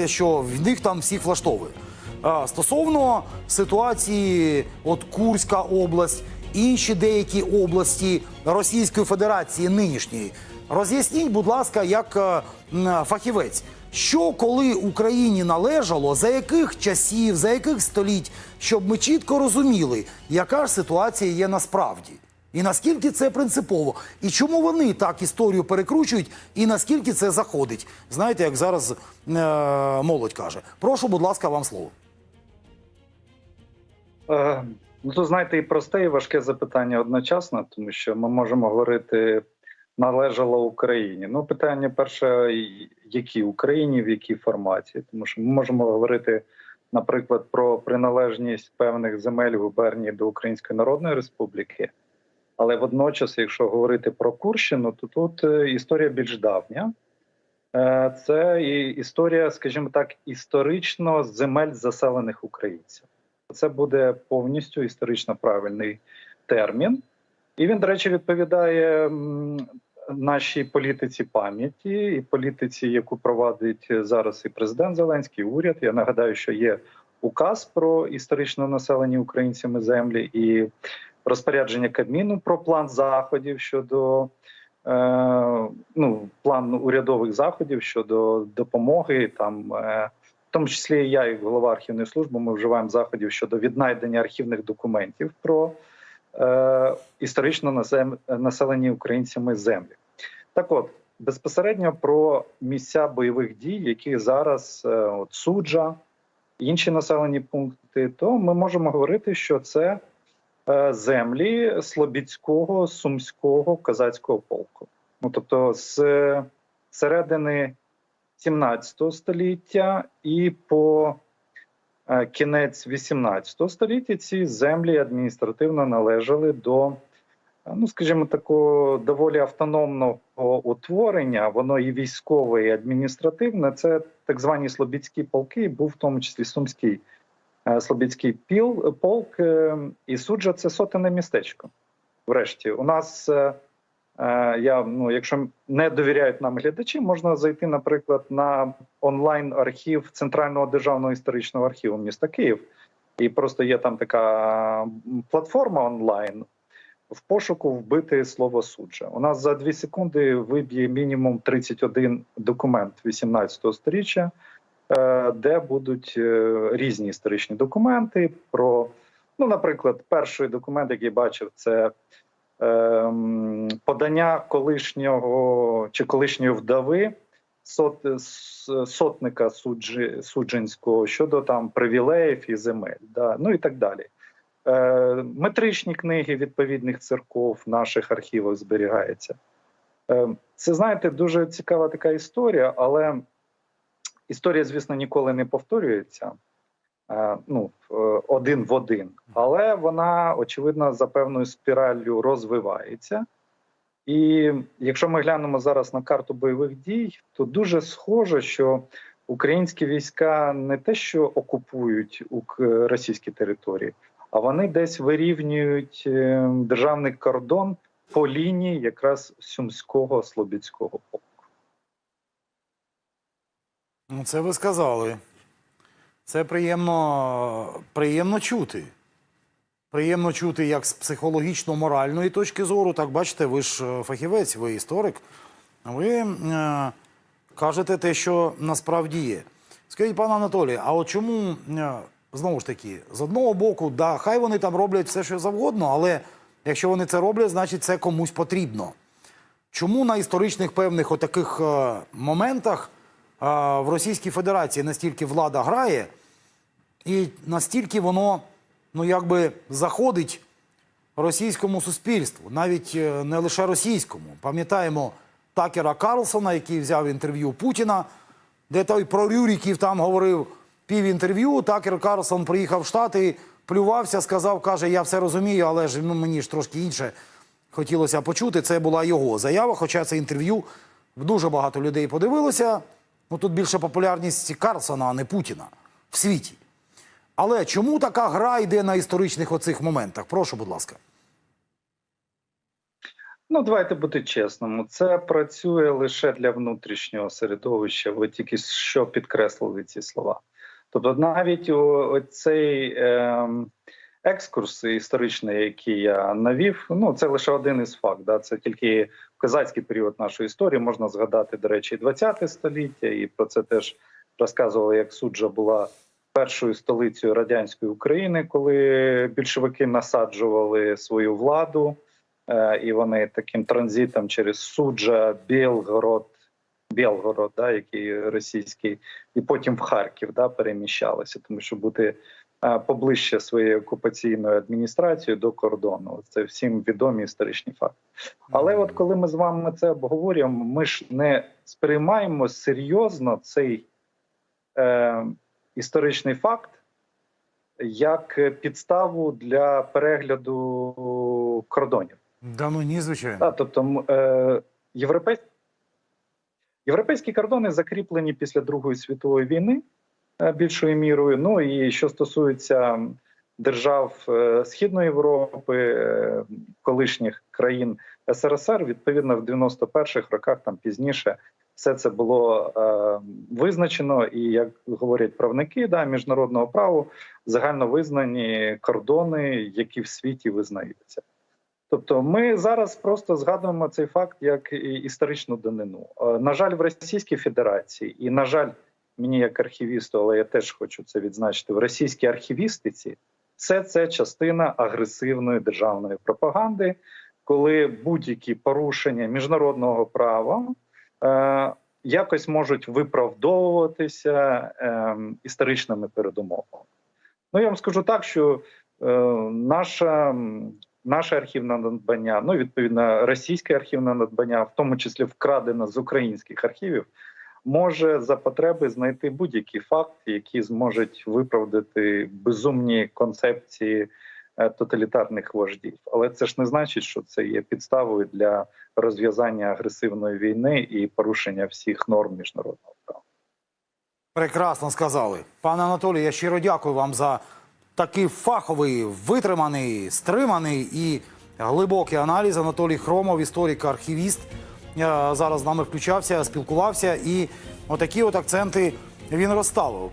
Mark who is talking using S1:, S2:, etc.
S1: виявляється, що в них там всіх влаштовує. Стосовно ситуації, от Курська область, інші деякі області Російської Федерації нинішньої, роз'ясніть, будь ласка, як е, фахівець, що коли Україні належало, за яких часів, за яких століть, щоб ми чітко розуміли, яка ж ситуація є насправді. І наскільки це принципово, і чому вони так історію перекручують, і наскільки це заходить? Знаєте, як зараз е, молодь каже. Прошу, будь ласка, вам слово.
S2: Е, Ну, то знаєте, і просте, і важке запитання одночасно, тому що ми можемо говорити належало Україні. Ну, питання перше, які Україні, в якій форматі, тому що ми можемо говорити, наприклад, про приналежність певних земель губернії до Української Народної Республіки. Але водночас, якщо говорити про Курщину, то тут е, історія більш давня. Е, Це історія, скажімо так, історично земель заселених українців. Це буде повністю історично правильний термін, і він, до речі, відповідає нашій політиці пам'яті і політиці, яку провадить зараз і президент Зеленський, і уряд. Я нагадаю, що є указ про історично населені українцями землі і розпорядження Кабміну про план заходів щодо. е, Ну, план урядових заходів щодо допомоги там е, в тому числі і я, як голова архівної служби, ми вживаємо заходів щодо віднайдення архівних документів про е, історично населені українцями землі. Так от, безпосередньо про місця бойових дій, які зараз е, от, суджа, інші населені пункти, то ми можемо говорити, що це землі Слобідського, Сумського, Казацького полку. Ну тобто, з середини 17 століття і по е, кінець 18 століття ці землі адміністративно належали до, е, ну скажімо, такого доволі автономного утворення. Воно і військове, і адміністративне. Це так звані слобідські полки, і був в тому числі сумський е, слобідський піл, полк, е, і суджа це сотене містечко. Врешті, у нас. е, Е, Я ну, якщо не довіряють нам глядачі, можна зайти, наприклад, на онлайн архів Центрального державного історичного архіву міста Київ, і просто є там така платформа онлайн. В пошуку вбити слово суджа. У нас за дві секунди виб'є мінімум 31 документ 18 сторіччя, е, де будуть е, різні історичні документи. Про, ну, наприклад, перший документ, який бачив, це ем, подання колишнього чи колишньої вдави сот, сотника суджи, судженського щодо там привілеїв і земель, да, ну і так далі. Е, метричні книги відповідних церков в наших архівах зберігається. Е, це знаєте, дуже цікава така історія, але історія, звісно, ніколи не повторюється. Е, ну, е, один в один, але вона очевидно за певною спіраллю розвивається. І якщо ми глянемо зараз на карту бойових дій, то дуже схоже, що українські війська не те, що окупують російські території, а вони десь вирівнюють е, державний кордон по лінії якраз Сумського Слобідського полку.
S1: Ну, це ви сказали. Це приємно, приємно чути. Приємно чути як з психологічно-моральної точки зору. Так бачите, ви ж е, фахівець, ви історик. Ви е, кажете те, що насправді є. Скажіть, пане Анатолій, а от чому е, знову ж таки, з одного боку, да, хай вони там роблять все, що завгодно, але якщо вони це роблять, значить це комусь потрібно. Чому на історичних певних отаких е, моментах в Російській Федерації настільки влада грає, і настільки воно ну якби заходить російському суспільству, навіть е, не лише російському. Пам'ятаємо Такера Карлсона, який взяв інтерв'ю Путіна, де той про Рюріків там говорив пів інтерв'ю. Такер Карлсон приїхав в Штати, плювався, сказав, каже, я все розумію, але ж ну, мені ж трошки інше хотілося почути. Це була його заява. Хоча це інтерв'ю дуже багато людей подивилося. Ну тут більше популярність Карлсона, а не Путіна в світі. Але чому така гра йде на історичних оцих моментах? Прошу, будь ласка.
S2: Ну, давайте бути чесними. Це працює лише для внутрішнього середовища. Ви тільки що підкреслили ці слова. Тобто, навіть оцей ем, екскурс історичний, який я навів, ну це лише один із фактів. Да? Це тільки козацький період нашої історії. Можна згадати, до речі, і 20 століття, і про це теж розказували, як суджа була першою столицею радянської України, коли більшовики насаджували свою владу. Е, і вони таким транзитом через Суджа, Білгород, Білгород, да, який російський, і потім в Харків да, переміщалися, тому що бути поближче своєю окупаційною адміністрацією до кордону. Це всім відомі історичні факти. Але от коли ми з вами це обговорюємо, ми ж не сприймаємо серйозно цей е, історичний факт як підставу для перегляду кордонів.
S1: Да ну ні, звичайно.
S2: Так, тобто е, європейські, європейські кордони закріплені після Другої світової війни більшою мірою. Ну і що стосується держав е, Східної Європи, е, колишніх країн СРСР, відповідно, в 91-х роках там пізніше. Все це було е, визначено, і як говорять правники да, міжнародного права, загально визнані кордони, які в світі визнаються. Тобто, ми зараз просто згадуємо цей факт як історичну данину. Е, На жаль, в Російській Федерації, і на жаль, мені як архівісту, але я теж хочу це відзначити, в російській архівістиці все це частина агресивної державної пропаганди, коли будь-які порушення міжнародного права е, якось можуть виправдовуватися е, історичними передумовами. Ну я вам скажу так, що е, наша наше архівне надбання, ну відповідно російське архівне надбання, в тому числі вкрадено з українських архівів, може за потреби знайти будь-які факти, які зможуть виправдати безумні концепції е, тоталітарних вождів. Але це ж не значить, що це є підставою для розв'язання агресивної війни і порушення всіх норм міжнародного права.
S1: Прекрасно сказали. Пане Анатолій, я щиро дякую вам за такий фаховий, витриманий, стриманий і глибокий аналіз. Анатолій Хромов, історик-архівіст, е, зараз з нами включався, спілкувався, і отакі от акценти він розставив.